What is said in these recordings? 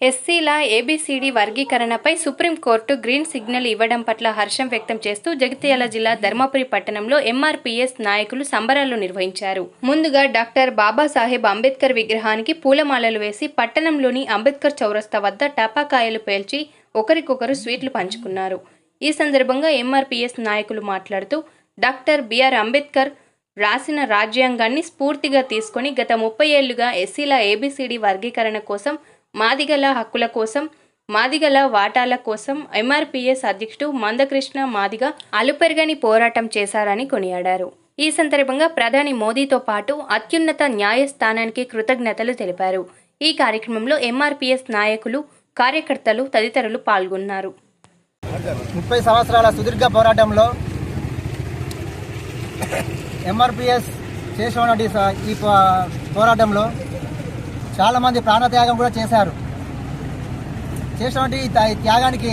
ఎస్సీల ఏబీసీడీ వర్గీకరణపై supreme court green signal ఇవ్వడం పట్ల హర్షం వ్యక్తం చేస్తూ జగిత్యాల జిల్లా ధర్మపురి పట్టణంలో ఎంఆర్పీఎస్ నాయకులు సంబరాలు నిర్వహించారు. ముందుగా డాక్టర్ బాబాసాహెబ్ అంబేద్కర్ విగ్రహానికి పూలమాలలు వేసి పట్టణంలోని అంబేద్కర్ చౌరస్తా వద్ద టపాకాయలు పేల్చి ఒకరికొకరు స్వీట్లు పంచుకున్నారు. ఈ సందర్భంగా ఎంఆర్పీఎస్ నాయకులు మాట్లాడుతూ డాక్టర్ బిఆర్ అంబేద్కర్ రాసిన రాజ్యాంగాన్ని స్ఫూర్తిగా తీసుకొని గత ముప్పై ఏళ్ళుగా ఎస్సీల ఏబీసీడీ వర్గీకరణ కోసం మాదిగల హక్కుల కోసం మాదిగల వాటాల కోసం ఎంఆర్పీఎస్ అధ్యక్షుడు మందకృష్ణ మాదిగ అలుపెరగని పోరాటం చేశారని కొనియాడారు. ఈ సందర్భంగా ప్రధాని మోదీతో పాటు అత్యున్నత న్యాయస్థానానికి కృతజ్ఞతలు తెలిపారు. ఈ కార్యక్రమంలో ఎంఆర్పీఎస్ నాయకులు కార్యకర్తలు తదితరులు పాల్గొన్నారు. ముప్పై సంవత్సరాల సుదీర్ఘ పోరాటంలో ఎంఆర్పిఎస్ చేసిన ఈ పోరాటంలో చాలామంది ప్రాణత్యాగం కూడా చేశారు. చేసినటువంటి ఈ ఈ త్యాగానికి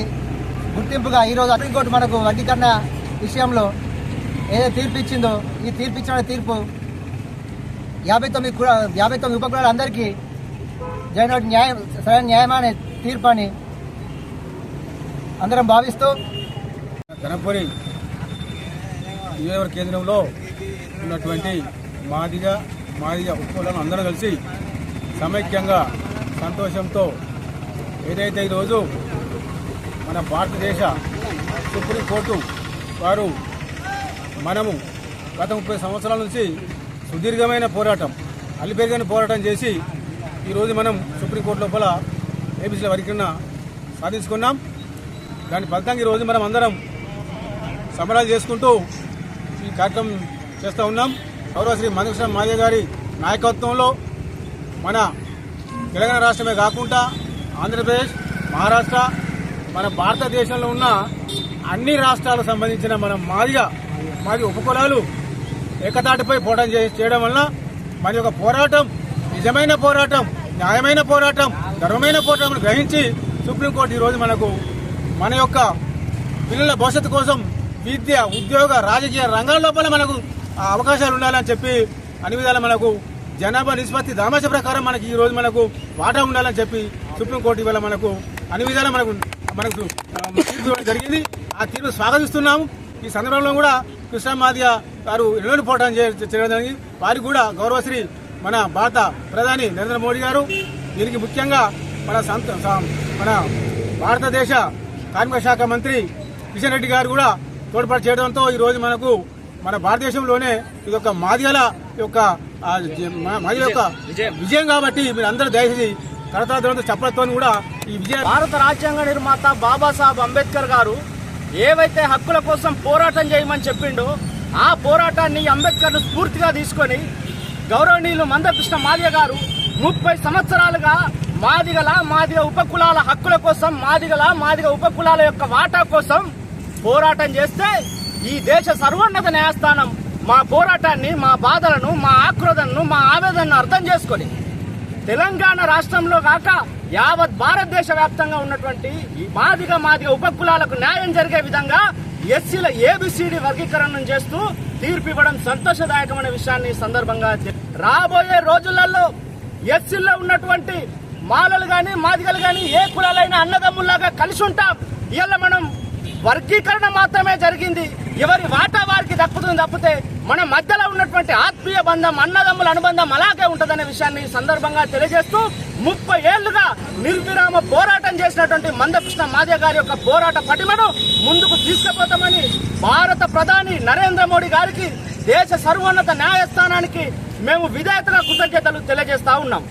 గుర్తింపుగా ఈరోజు సుప్రీంకోర్టు మనకు వర్గీకరణ విషయంలో ఏదైతే తీర్పు ఇచ్చిందో ఈ తీర్పు ఇచ్చిన తీర్పు యాభై తొమ్మిది కుల యాభై తొమ్మిది ఉపకులాలందరికీ జరిగినటువంటి న్యాయం సరైన న్యాయమైన తీర్పు అని అందరం భావిస్తూ ధనపురి నియోజకవర్గ కేంద్రంలో ఉన్నటువంటి మాదిగ మాదిగ ఉప్పులను అందరూ కలిసి సమైక్యంగా సంతోషంతో ఏదైతే ఈరోజు మన భారతదేశ సుప్రీంకోర్టు వారు మనము గత ముప్పై సంవత్సరాల నుంచి సుదీర్ఘమైన పోరాటం అల్లిపెరిగిన పోరాటం చేసి ఈరోజు మనం సుప్రీంకోర్టు లోపల ఏబీసీల వరకున్న సాధించుకున్నాం. దాని ఫలితంగా ఈరోజు మనం అందరం సంబరాలు చేసుకుంటూ ఈ కార్యక్రమం చేస్తూ ఉన్నాం. గౌరవ శ్రీ మందకృష్ణ మాదే గారి నాయకత్వంలో మన తెలంగాణ రాష్ట్రమే కాకుండా ఆంధ్రప్రదేశ్ మహారాష్ట్ర మన భారతదేశంలో ఉన్న అన్ని రాష్ట్రాలకు సంబంధించిన మన మాదిగా మాది ఉపకులాలు ఏకతాటిపై పోరాటం చే- చేయడం వలన మన యొక్క పోరాటం నిజమైన పోరాటం న్యాయమైన పోరాటం ధర్మమైన పోరాటం గ్రహించి సుప్రీంకోర్టు ఈరోజు మనకు మన యొక్క పిల్లల భవిష్యత్తు కోసం విద్య ఉద్యోగ రాజకీయ రంగాల లోపల మనకు ఆ అవకాశాలు ఉండాలని చెప్పి అన్ని విధాలు మనకు జనాభా నిష్పత్తి దామాష ప్రకారం మనకి ఈ రోజు మనకు వాటా ఉండాలని చెప్పి సుప్రీంకోర్టు ఇవాళ మనకు అన్ని విధాలు మనకు మనకు తీర్పు జరిగింది. ఆ తీర్పు స్వాగతిస్తున్నాము. ఈ సందర్భంలో కూడా కృష్ణ మాదిగ గారు ఎన్నో పోవడం చేయడం జరిగింది. వారికి కూడా గౌరవశ్రీ మన భారత ప్రధాని నరేంద్ర మోడీ గారు దీనికి ముఖ్యంగా మన సంత మన భారతదేశ కార్మిక శాఖ మంత్రి కిషన్ రెడ్డి గారు కూడా తోడ్పాటు చేయడంతో ఈ రోజు మనకు మన భారతదేశంలోనే ఇది ఒక మాదిగల యొక్క ఆ, జ- మా- మాదిగల యొక్క విజయం కాబట్టి మీరు అందరూ దయచేసి కరతాళతో చప్పలతో కూడా ఈ విజయ భారత రాజ్యాంగ నిర్మాత బాబాసాహెబ్ అంబేద్కర్ గారు ఏవైతే హక్కుల కోసం పోరాటం చేయమని చెప్పిండో ఆ పోరాటాన్ని అంబేద్కర్ స్ఫూర్తిగా తీసుకొని గౌరవనీయులు మందకృష్ణ మాదిగ గారు ముప్పై సంవత్సరాలుగా మాదిగల మాదిగ ఉపకులాల హక్కుల కోసం మాదిగల మాదిగ ఉపకులాల యొక్క వాటా కోసం పోరాటం చేస్తే ఈ దేశ సర్వోన్నత న్యాయస్థానం మా పోరాటాన్ని మా బాధలను మా ఆక్రోధనను మా ఆవేదనను అర్థం చేసుకొని తెలంగాణ రాష్ట్రంలో కాక యావత్ భారతదేశ వ్యాప్తంగా ఉన్నటువంటి ఈ మాదిగ మాదిగ ఉపకులాలకు న్యాయం జరిగే విధంగా ఎస్సీల ఏబిసిడి వర్గీకరణం చేస్తూ తీర్పు ఇవ్వడం సంతోషదాయకమైన విషయాన్ని సందర్భంగా రాబోయే రోజులలో ఎస్సీల్లో ఉన్నటువంటి మాలలు గాని మాదిగలు గాని ఏ కులాలైనా అన్నదమ్ముల్లాగా కలిసి ఉంటాం. ఇవాళ మనం వర్గీకరణ మాత్రమే జరిగింది. ఎవరి వాటా వారికి దక్కుతుంది తప్పితే మన మధ్యలో ఉన్నటువంటి ఆత్మీయ బంధం అన్నదమ్ముల అనుబంధం అలాగే ఉంటదనే విషయాన్ని ఈ సందర్భంగా తెలియజేస్తూ ముప్పై ఏళ్ళుగా నిర్విరామ పోరాటం చేసినటువంటి మందకృష్ణ మాదే గారి యొక్క పోరాట పటిమను ముందుకు తీసుకుపోతామని భారత ప్రధాని నరేంద్ర మోడీ గారికి దేశ సర్వోన్నత న్యాయస్థానానికి మేము విధేయతగా కృతజ్ఞతలు తెలియజేస్తా ఉన్నాం.